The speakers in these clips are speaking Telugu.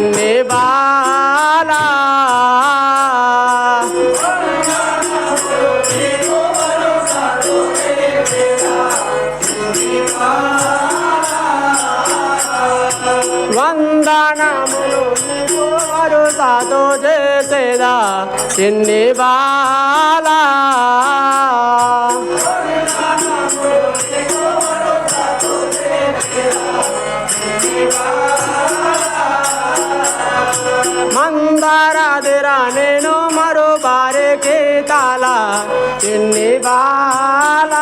చిన్ని బాలా వందనములు నీకు వరుసతో చేసేదా చిన్ని la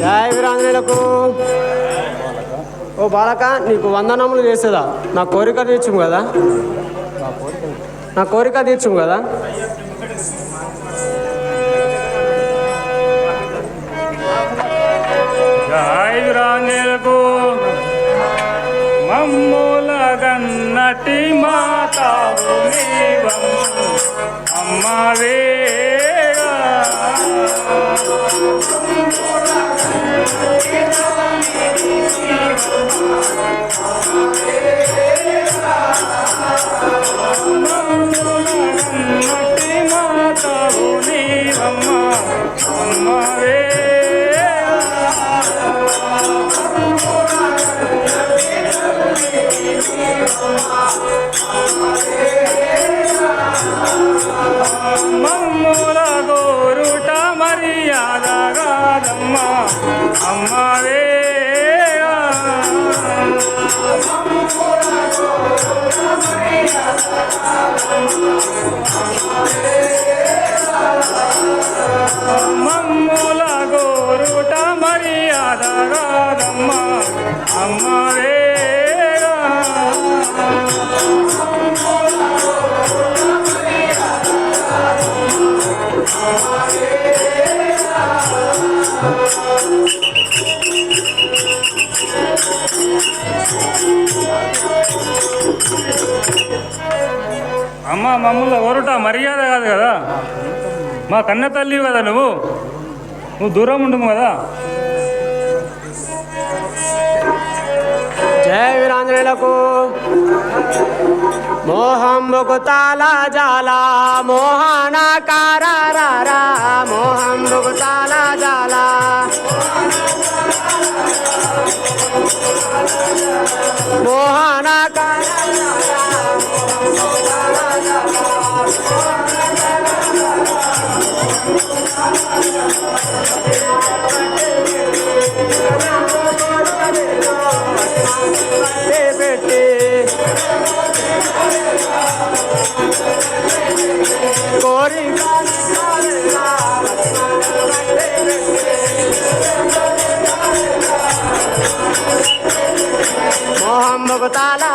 జయ వీరాంజనేయులకు. ఓ బాలక నీకు వందనములు చేసేదా? నా కోరిక తీర్చుము కదా? నా కోరిక తీర్చుము కదా? జాయిరాంజలకు మమ్ముల గన్నటి గన్నటి మర్యాదగాదమ్మ అమ్మవే. మమ్ముల గోరుట మర్యాదగాదమ్మ అమ్మవే. మా మమ్మల్ని వరుట మర్యాద కాదు కదా. మా కన్న తల్లి కదా నువ్వు. నువ్వు దూరం ఉండము కదా. జయ వీరాంజనేయులకు. మోహంబుకు తాల జాల మోహన కారారా మోహంబుకు తాల జాల. তালা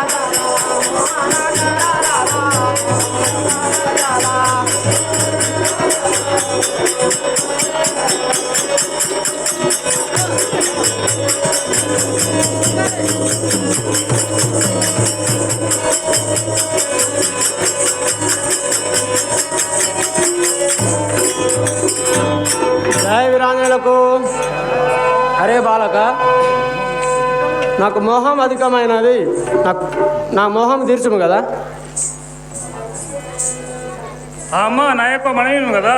నాకు మోహం అధికమైనది. నాకు నా మోహం తీర్చుము కదా? అమ్మ నా యొక్క మనవి కదా?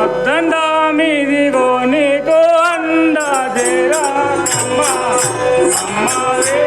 అద్దండా నీకు అండా చేరా అమ్మ అమ్మ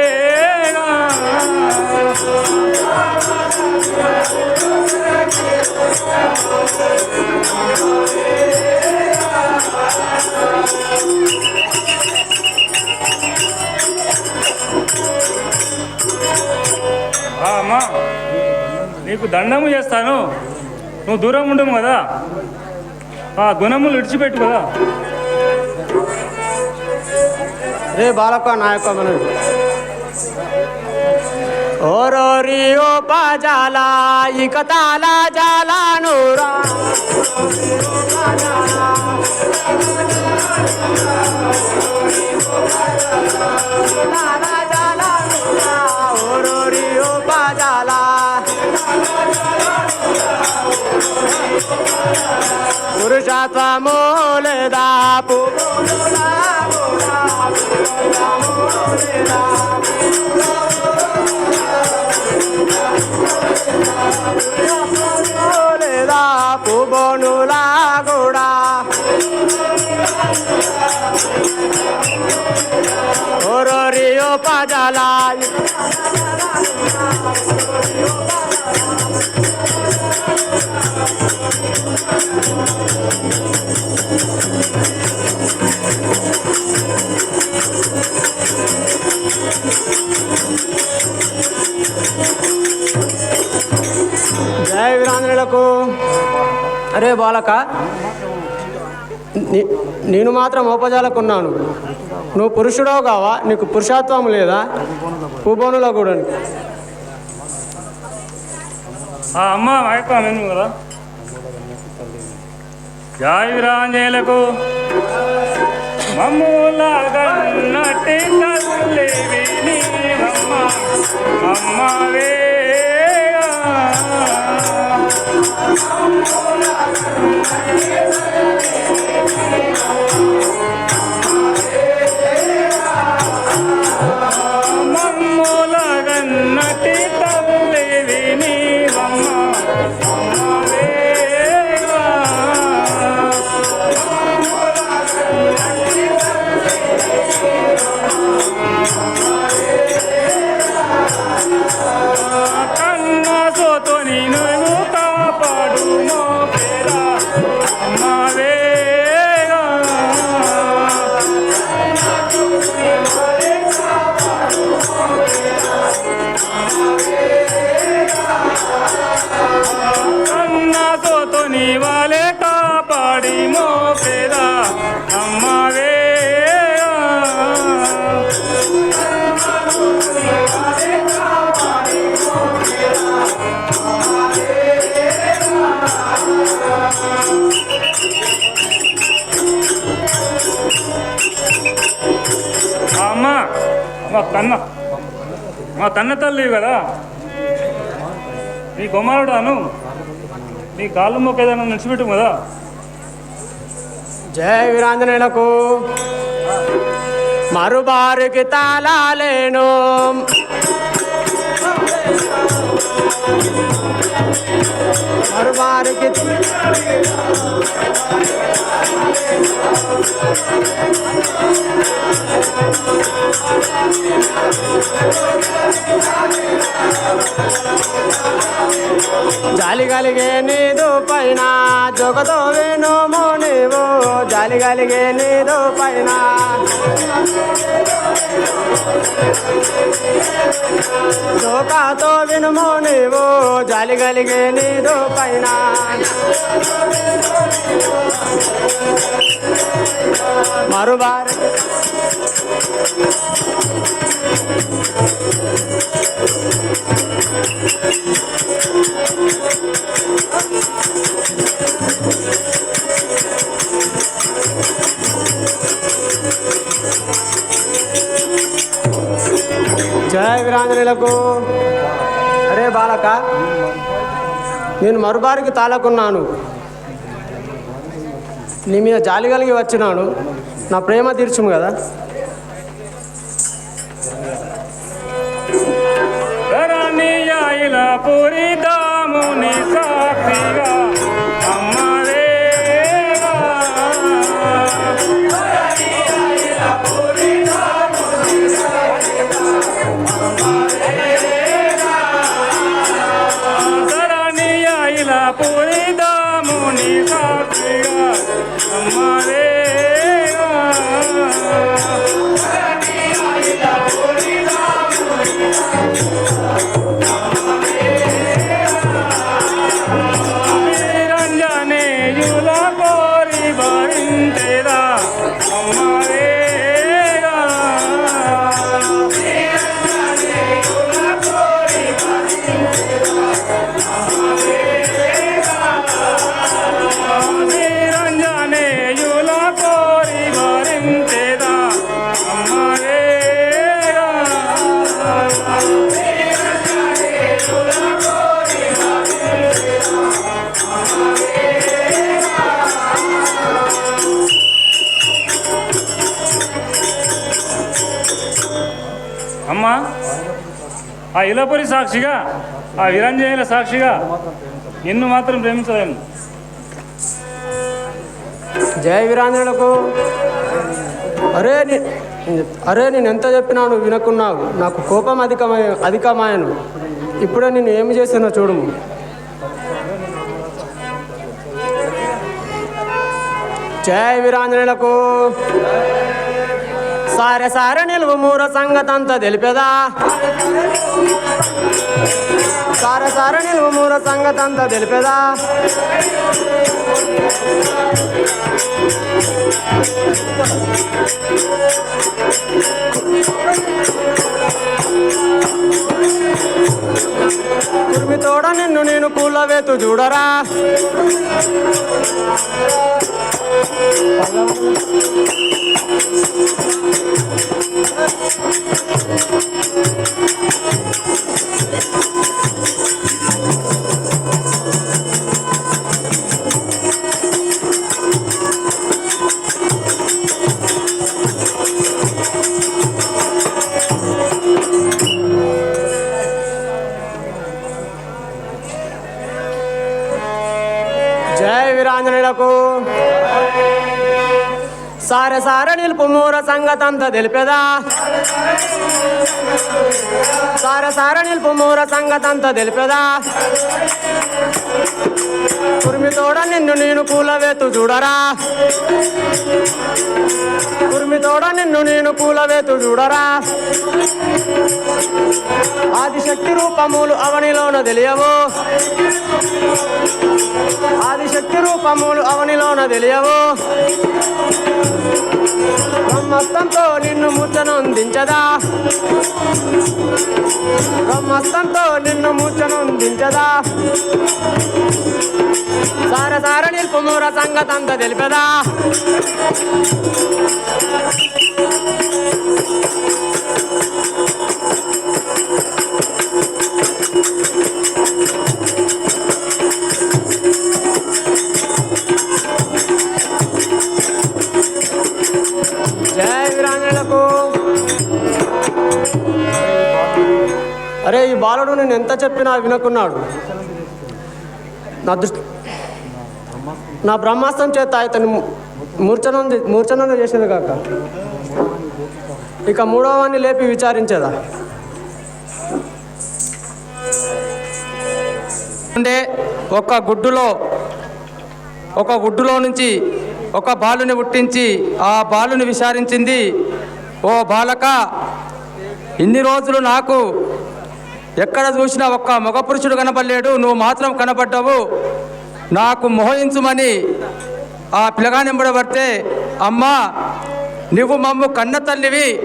అమ్మా నీకు దండము చేస్తాను. నువ్వు దూరం ఉండము కదా. ఆ గుణములు విడిచిపెట్టు కదా. రే బాలక నాయక మనవి. ఓరోరి ఓ పాజాల ఇక తాల జాల నూరా. ఓరోరి ఓ పాజాల పురుషత్వము లేదా లేదా పుబోనులా కూడా ఓరోరియో పజలా జయ వీరాంధ్రులకు అరే బాలక నేను మాత్రం ఉపజాలకున్నాను. నువ్వు పురుషుడో కావా? నీకు పురుషత్వం లేదా? పూబోనులో కూడా ఆ అమ్మ మాయక్క నేను కదా. జాయి మమ్ముల గన్నటి తల్లి వినీవమ్మ అమ్మవేగా మమ్ముల గన్నటి తల్లి మా కన్న మా తన్న తల్లి కదా. నీ కుమారుడాను నీ కాళ్ళు మొక్క ఏదైనా నిలిచిపెట్టు కదా. జయ వీరాంజనేయులకు. మరుబారుకి తాళాలేను. के जाली गाली गे नी दो पैना जोगतो वेनो मोने वो। जाली गाली गे नी दो पैना का వినుము बिन मोने वो जाल गल गे नी Thank you. జయ వీరాంజనేయులకు. అరే బాలక నేను మరుబారికి తాళకున్నాను. నీ మీద జాలి కలిగి వచ్చినాను. నా ప్రేమ తీర్చుము కదా. ధరణీయాయిల పూరిదాముని సాక్షిగా. ఇలపురి సాక్షిగా ఆ విరంజయుల సాక్షిగా నిన్ను మాత్రం ప్రేమించలేను. జయ వీరాంజనేయులకు అరే అరే నేను ఎంత చెప్పినా నువ్వు వినకున్నావు. నాకు కోపం అధికమై అధికమాయను. ఇప్పుడే నేను ఏమి చేసినా చూడము జయ వీరాంజనేయులకు సారె సారె నిలువు మూర సంగతంతా తెలిపేదా? సారె సారె నిలువు మూర సంగతంతా తెలిపేదా? కుర్మితోడ నిన్ను నేను కూలవేతు చూడరా? జయ Thank you. సంగతంతా తెలిపేదా? సార సార నిలుపు మూర సంగతంతా కుర్మి తోడ నిన్ను నేను కూలవేతు చూడరా? కుర్మితోడ నిన్ను నేను కూలవేతు చూడరా? ఆదిశక్తి రూపములు అవనిలోన తెలియవు. ఆదిశక్తి రూపములు అవనిలోన తెలియవు. బ్రహ్మస్తంతో నిన్ను ముచ్చనందించదా బ్రహ్మస్తంతో నిన్ను ముచ్చనుందించదా సార సార నిల్పుమూర సంగతంత తెలిపదా? అరే ఈ బాలుడు నేను ఎంత చెప్పినా వినకున్నాడు. నా దృష్టి నా బ్రహ్మాస్త్రం చేత ఇతను మూర్ఛనం మూర్ఛనం చేసేది కాక. ఇక మూడవని లేపి విచారించేదా? అంటే ఒక గుడ్డులో ఒక గుడ్డులో నుంచి ఒక బాలుని పుట్టించి ఆ బాలుని విచారించింది. ఓ బాలక ఇన్ని రోజులు నాకు ఎక్కడ చూసినా ఒక్క మగ పురుషుడు కనపడలేడు నువ్వు మాత్రం కనపడ్డావు. నాకు మోహించుమని ఆ పిల్లగానెంబడబడితే అమ్మా నువ్వు మమ్ము కన్న తల్లివి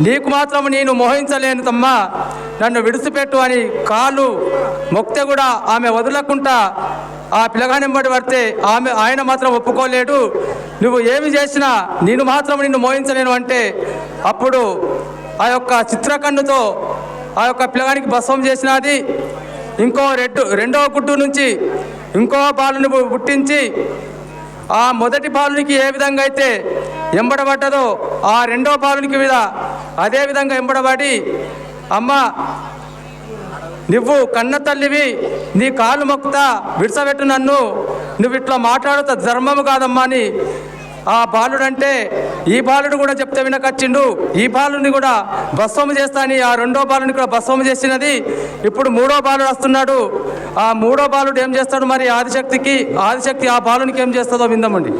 నీకు మాత్రం నేను మోహించలేను తమ్మా. నన్ను విడిచిపెట్టు అని కాళ్ళు మొక్తే కూడా ఆమె వదలకుండా ఆ పిల్లగానెంబడి పడితే ఆమె ఆయన మాత్రం ఒప్పుకోలేడు. నువ్వు ఏమి చేసినా నేను మాత్రం నిన్ను మోహించలేను అంటే అప్పుడు ఆ యొక్క చిత్రకన్నుతో ఆ యొక్క పిల్లగానికి భస్వం చేసినది. ఇంకో రెడ్డు రెండవ గుడ్డు నుంచి ఇంకో బాలుని పుట్టించి ఆ మొదటి బాలునికి ఏ విధంగా అయితే ఎంబడబడ్డదో ఆ రెండో బాలునికి మీద అదే విధంగా ఎంబడబడి అమ్మ నువ్వు కన్న తల్లివి నీ కాళ్ళు మొక్కుతా విడిసబెట్టు నన్ను. నువ్వు ఇట్లా మాట్లాడుతా ధర్మము కాదమ్మా అని ఆ బాలుడంటే ఈ బాలుడు కూడా చెప్తే వినకొచ్చిండు. ఈ బాలుని కూడా భస్వము చేస్తాని. ఆ రెండో బాలుని కూడా భస్వము చేసినది. ఇప్పుడు మూడో బాలుడు వస్తున్నాడు. ఆ మూడో బాలుడు ఏం చేస్తాడు మరి? ఆదిశక్తికి ఆదిశక్తి ఆ బాలునికి ఏం చేస్తుందో విందామండి.